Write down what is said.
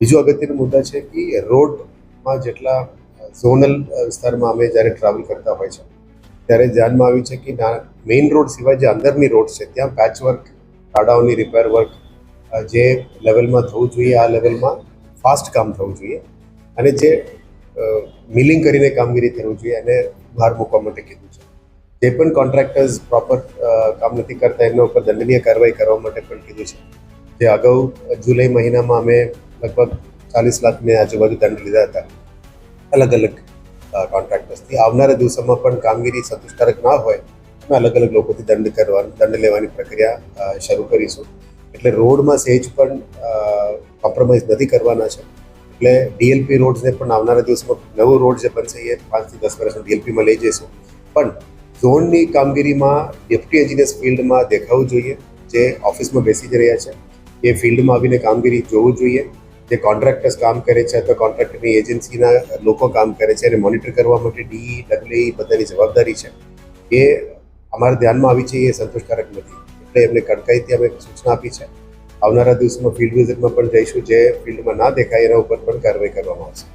બીજો અગત્યનો મુદ્દા છે કે રોડમાં જેટલા ઝોનલ વિસ્તારમાં અમે જ્યારે ટ્રાવેલ કરતા હોય છે, ત્યારે ધ્યાનમાં આવ્યું છે કે મેઇન રોડ સિવાય જે અંદરની રોડ છે, ત્યાં પેચ વર્ક ખાડાઓની રિપેર વર્ક જે લેવલમાં થવું જોઈએ, આ લેવલમાં ફાસ્ટ કામ થવું જોઈએ અને જે મિલિંગ કરીને કામગીરી થવું જોઈએ એને ભાર મૂકવા માટે કીધું છે. જે પણ કોન્ટ્રાક્ટર્સ પ્રોપર કામ નથી કરતા એમના ઉપર દંડનીય કાર્યવાહી કરવા માટે પણ કીધું છે. જે અગાઉ જુલાઈ મહિનામાં અમે લગભગ ચાલીસ લાખની આજુબાજુ દંડ લીધા હતા. અલગ અલગ કોન્ટ્રાક્ટર્સથી આવનારા દિવસોમાં પણ કામગીરી સંતોષકારક ના હોય, અમે અલગ અલગ લોકોથી દંડ કરવાની, દંડ લેવાની પ્રક્રિયા શરૂ કરીશું. એટલે રોડમાં સહેજ પણ કોમ્પ્રોમાઇઝ નથી કરવાના છે. એટલે ડીએલપી રોડ્સને પણ આવનારા દિવસમાં નવો રોડ જે બનશે એ પાંચથી દસ વર્ષમાં ડીએલપીમાં લઈ જઈશું. પણ ઝોનની કામગીરીમાં ડેપ્ટી એન્જિનિયર્સ ફિલ્ડમાં દેખાવું જોઈએ, જે ઓફિસમાં બેસી જ રહ્યા છે. એ ફિલ્ડમાં આવીને કામગીરી જોવું જોઈએ. જે કોન્ટ્રાક્ટર્સ કામ કરે છે અથવા કોન્ટ્રાક્ટરની એજન્સીના લોકો કામ કરે છે અને મોનિટર કરવા માટે ડી ડબલ્યુ બધાની જવાબદારી છે. એ અમારા ધ્યાનમાં આવી છે, એ સંતોષકારક નથી. એટલે એમને કડકાઈથી અમે સૂચના આપી છે. આવનારા દિવસમાં ફિલ્ડ વિઝિટમાં પણ જઈશું જે ફિલ્ડમાં ના દેખાય એના ઉપર પણ કાર્યવાહી કરવામાં આવશે.